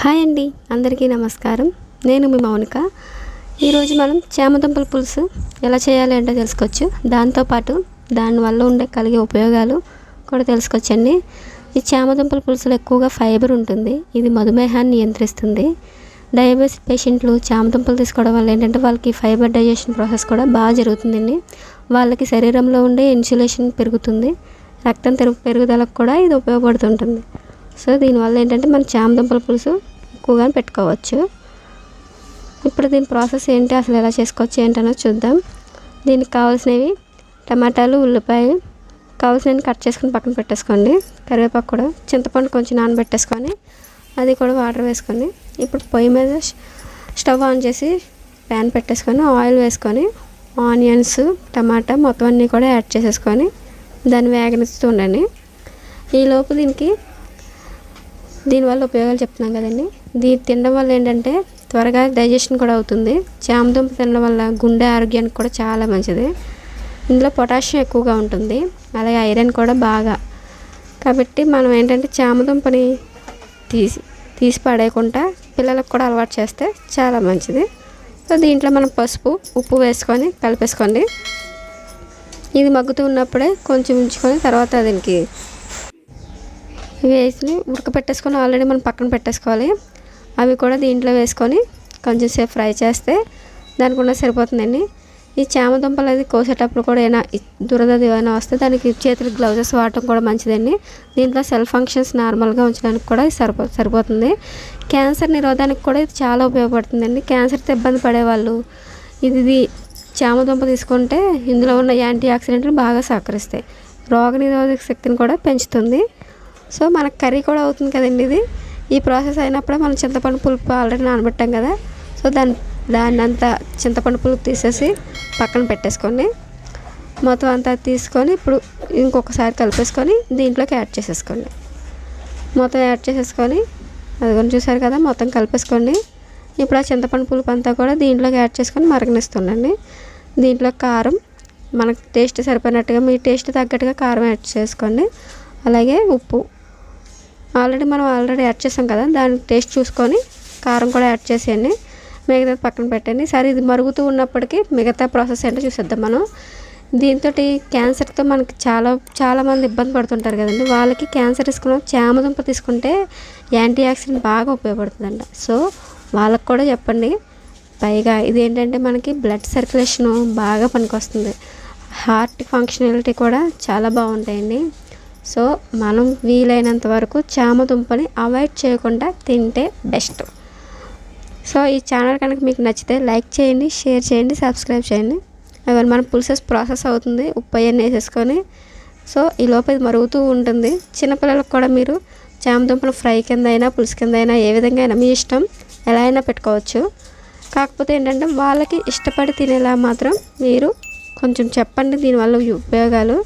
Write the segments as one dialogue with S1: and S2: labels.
S1: Hi అండి అందరికీ నమస్కారం. నేను మీ మౌనిక. ఈరోజు మనం చేమదుంపల పులుసు ఎలా చేయాలి అంటే తెలుసుకోవచ్చు. దాంతోపాటు దానివల్ల ఉండే కలిగే ఉపయోగాలు కూడా తెలుసుకోవచ్చండి. ఈ చేమదుంపల పులుసులో ఎక్కువగా ఫైబర్ ఉంటుంది. ఇది మధుమేహాన్ని నియంత్రిస్తుంది. డయాబెటీస్ పేషెంట్లు చేమదుంపలు తీసుకోవడం వల్ల ఏంటంటే వాళ్ళకి ఫైబర్ డైజెషన్ ప్రాసెస్ కూడా బాగా జరుగుతుందండి. వాళ్ళకి శరీరంలో ఉండే ఇన్సులేషన్ పెరుగుతుంది. రక్తం పెరుగుదలకు కూడా ఇది ఉపయోగపడుతుంటుంది. సో దీనివల్ల ఏంటంటే మన చామదుంపల పులుసు ఎక్కువగా పెట్టుకోవచ్చు. ఇప్పుడు దీని ప్రాసెస్ ఏంటి అసలు ఎలా చేసుకోవచ్చు ఏంటనో చూద్దాం. దీనికి కావాల్సినవి టమాటాలు ఉల్లిపాయలు కావాల్సినవి కట్ చేసుకుని పక్కన పెట్టేసుకోండి. కరివేపాకు కూడా చింతపండు కొంచెం నానబెట్టేసుకొని అది కూడా వాటర్ వేసుకొని ఇప్పుడు పొయ్యి మీద స్టవ్ ఆన్ చేసి ప్యాన్ పెట్టేసుకొని ఆయిల్ వేసుకొని ఆనియన్స్ టమాటా మొత్తం అన్నీ కూడా యాడ్ చేసేసుకొని దాన్ని వేగనిస్తూ ఉండండి. ఈలోపు దీనికి దీనివల్ల ఉపయోగాలు చెప్తున్నాం కదండి. దీన్ని తినడం వల్ల ఏంటంటే త్వరగా డైజెషన్ కూడా అవుతుంది. చామదుంప తినడం వల్ల గుండె ఆరోగ్యానికి కూడా చాలా మంచిది. ఇందులో పొటాషియం ఎక్కువగా ఉంటుంది. అలాగే ఐరన్ కూడా బాగా. కాబట్టి మనం ఏంటంటే చామదుంపని తీసి తీసి పడేయకుండా పిల్లలకు కూడా అలవాటు చేస్తే చాలా మంచిది. సో దీంట్లో మనం పసుపు ఉప్పు వేసుకొని కలిపేసుకోండి. ఇది మగ్గుతూ ఉన్నప్పుడే కొంచెం ఉంచుకొని తర్వాత దీనికి వేసి ఉడకపెట్టేసుకొని ఆల్రెడీ మనం పక్కన పెట్టేసుకోవాలి. అవి కూడా దీంట్లో వేసుకొని కొంచెం సేపు ఫ్రై చేస్తే దానికి ఉన్న సరిపోతుందండి. ఈ చామదుంపలు అది కోసేటప్పుడు కూడా ఏమైనా దురద ఏమైనా వస్తే దానికి చేతులకు గ్లౌజెస్ వాడటం కూడా మంచిదండి. దీంట్లో సెల్ ఫంక్షన్స్ నార్మల్గా ఉంచడానికి కూడా ఇది సరిపో సరిపోతుంది. క్యాన్సర్ నిరోధానికి కూడా ఇది చాలా ఉపయోగపడుతుందండి. క్యాన్సర్తో ఇబ్బంది పడేవాళ్ళు ఇది ఇది చామదుంప తీసుకుంటే ఇందులో ఉన్న యాంటీ ఆక్సిడెంట్లు బాగా సహకరిస్తాయి. రోగనిరోధక శక్తిని కూడా పెంచుతుంది. సో మనకు కర్రీ కూడా అవుతుంది కదండి ఇది. ఈ ప్రాసెస్ అయినప్పుడే మనం చింతపండు పులుపు ఆల్రెడీ నానబెట్టాం కదా. సో దాన్ని దాన్ని అంతా చింతపండు పులుపు తీసేసి పక్కన పెట్టేసుకోండి మొత్తం అంతా తీసుకొని ఇప్పుడు ఇంకొకసారి కలిపేసుకొని దీంట్లోకి యాడ్ చేసేసుకోండి. మొత్తం యాడ్ చేసేసుకొని అది చూసారు కదా మొత్తం కలిపేసుకోండి. ఇప్పుడు ఆ చింతపండు పులుపు అంతా కూడా దీంట్లోకి యాడ్ చేసుకొని మరగనిస్తుండండి. దీంట్లో కారం మనకు టేస్ట్ సరిపోయినట్టుగా మీ టేస్ట్ తగ్గట్టుగా కారం యాడ్ చేసుకోండి. అలాగే ఉప్పు ఆల్రెడీ మనం ఆల్రెడీ యాడ్ చేసాం కదా దాని టేస్ట్ చూసుకొని కారం కూడా యాడ్ చేసేయండి. మిగతా పక్కన పెట్టండి. సరే ఇది మరుగుతూ ఉన్నప్పటికీ మిగతా ప్రాసెస్ ఏంటో చూసేద్దాం మనం. దీంతో క్యాన్సర్తో మనకి చాలా చాలామంది ఇబ్బంది పడుతుంటారు కదండి. వాళ్ళకి క్యాన్సర్ తీసుకున్న చామదుంప తీసుకుంటే యాంటీ ఆక్సిడెంట్ బాగా ఉపయోగపడుతుందంట. సో వాళ్ళకి కూడా చెప్పండి. పైగా ఇది ఏంటంటే మనకి బ్లడ్ సర్క్యులేషను బాగా పనికొస్తుంది. హార్ట్ ఫంక్షనాలిటీ కూడా చాలా బాగుంటాయండి. సో మనం వీలైనంత వరకు చామదుంపని అవాయిడ్ చేయకుండా తింటే బెస్ట్. సో ఈ ఛానల్ కనుక మీకు నచ్చితే లైక్ చేయండి షేర్ చేయండి సబ్స్క్రైబ్ చేయండి. అవన్నీ మన పులుసెస్ ప్రాసెస్ అవుతుంది ఉప్పు అవన్నీ వేసేసుకొని. సో ఈ లోపు ఇది మరుగుతూ ఉంటుంది. చిన్నపిల్లలకు కూడా మీరు చామదుంపలు ఫ్రై కింద అయినా పులుసు కింద అయినా ఏ విధంగా అయినా మీ ఇష్టం ఎలా అయినా పెట్టుకోవచ్చు. కాకపోతే ఏంటంటే వాళ్ళకి ఇష్టపడి తినేలా మాత్రం మీరు కొంచెం చెప్పండి దీనివల్ల ఉపయోగాలు.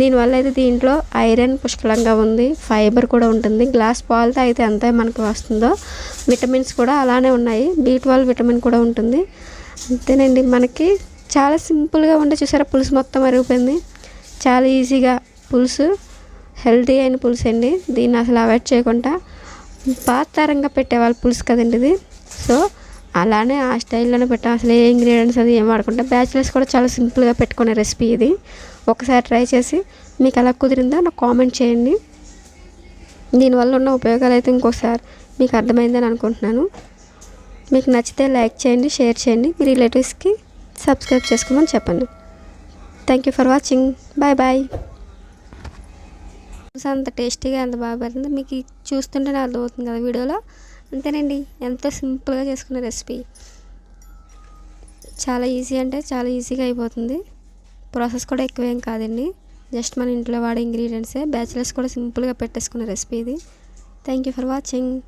S1: దీనివల్ల అయితే దీంట్లో ఐరన్ పుష్కలంగా ఉంది ఫైబర్ కూడా ఉంటుంది. గ్లాస్ పాలతో అయితే ఎంత మనకు వస్తుందో విటమిన్స్ కూడా అలానే ఉన్నాయి. బీ ట్వెల్వ్ విటమిన్ కూడా ఉంటుంది. అంతేనండి మనకి చాలా సింపుల్గా ఉండే చూసారా పులుసు మొత్తం అరిగిపోయింది. చాలా ఈజీగా పులుసు హెల్తీ అయిన పులుసు అండి. దీన్ని అసలు అవాయిడ్ చేయకుండా పాతారంగా పెట్టేవాళ్ళు పులుసు కదండి ఇది. సో అలానే ఆ స్టైల్లోనే పెట్టాం. అసలు ఏ ఇంగ్రీడియంట్స్ అది ఏం వాడకుండా బ్యాచిలర్స్ కూడా చాలా సింపుల్గా పెట్టుకునే రెసిపీ ఇది. ఒకసారి ట్రై చేసి మీకు ఎలా కుదిరిందో నాకు కామెంట్ చేయండి. దీనివల్ల ఉన్న ఉపయోగాలు అయితే ఇంకోసారి మీకు అర్థమైందని అనుకుంటున్నాను. మీకు నచ్చితే లైక్ చేయండి షేర్ చేయండి మీ రిలేటివ్స్కి సబ్స్క్రైబ్ చేసుకోమని చెప్పండి. Thank you for watching. Bye bye. అంత టేస్టీగా ఎంత బాగా పడుతుంది మీకు చూస్తుంటేనే అర్థమవుతుంది కదా వీడియోలో. అంతేనండి. ఎంతో సింపుల్గా చేసుకున్న రెసిపీ. చాలా ఈజీ అంటే చాలా ఈజీగా అయిపోతుంది. ప్రాసెస్ కూడా ఎక్కువేం కాదండి. జస్ట్ మన ఇంట్లో వాడే ఇంగ్రీడియంట్సే. బ్యాచిలర్స్ కూడా సింపుల్గా పెట్టేసుకున్న రెసిపీ ఇది. Thank you for watching.